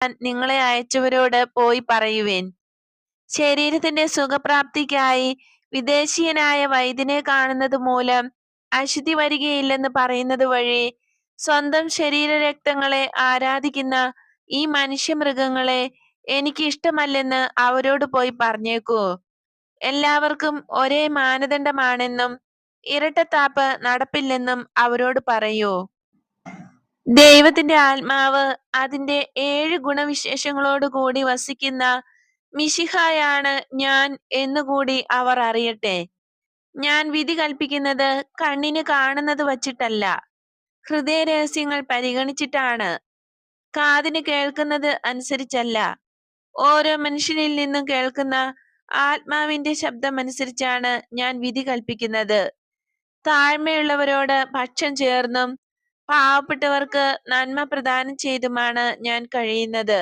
നിങ്ങളെ അയച്ചവരോട് പോയി പറയുവേൻ. ശരീരത്തിന്റെ സുഖപ്രാപ്തിക്കായി വിദേശീയനായ വൈദ്യനെ കാണുന്നത് മൂലം അശുദ്ധി വരികയില്ലെന്ന് പറയുന്നത് വഴി സ്വന്തം ശരീരരക്തങ്ങളെ ആരാധിക്കുന്ന ഈ മനുഷ്യ മൃഗങ്ങളെ എനിക്ക് ഇഷ്ടമല്ലെന്ന് അവരോട് പോയി പറഞ്ഞേക്കൂ. എല്ലാവർക്കും ഒരേ മാനദണ്ഡമാണെന്നും ഇരട്ടത്താപ്പ് നടപ്പില്ലെന്നും അവരോട് പറയൂ. ദൈവത്തിന്റെ ആത്മാവ് അതിന്റെ ഏഴ് ഗുണവിശേഷങ്ങളോട് കൂടി വസിക്കുന്ന മിശിഹായാണ് ഞാൻ എന്നുകൂടി അവർ അറിയട്ടെ. ഞാൻ വിധി കൽപ്പിക്കുന്നത് കണ്ണിന് കാണുന്നത് വച്ചിട്ടല്ല. ഹൃദയരഹസ്യങ്ങൾ പരിഗണിച്ചിട്ടാണ്. കാതിന് കേൾക്കുന്നത് അനുസരിച്ചല്ല. ഓരോ മനുഷ്യനിൽ നിന്നും കേൾക്കുന്ന ആത്മാവിന്റെ ശബ്ദം അനുസരിച്ചാണ് ഞാൻ വിധി കൽപ്പിക്കുന്നത്. താഴ്മയുള്ളവരോട് പക്ഷം ചേർന്നും പാവപ്പെട്ടവർക്ക് നന്മ പ്രദാനം ചെയ്തുമാണ് ഞാൻ കഴിയുന്നത്.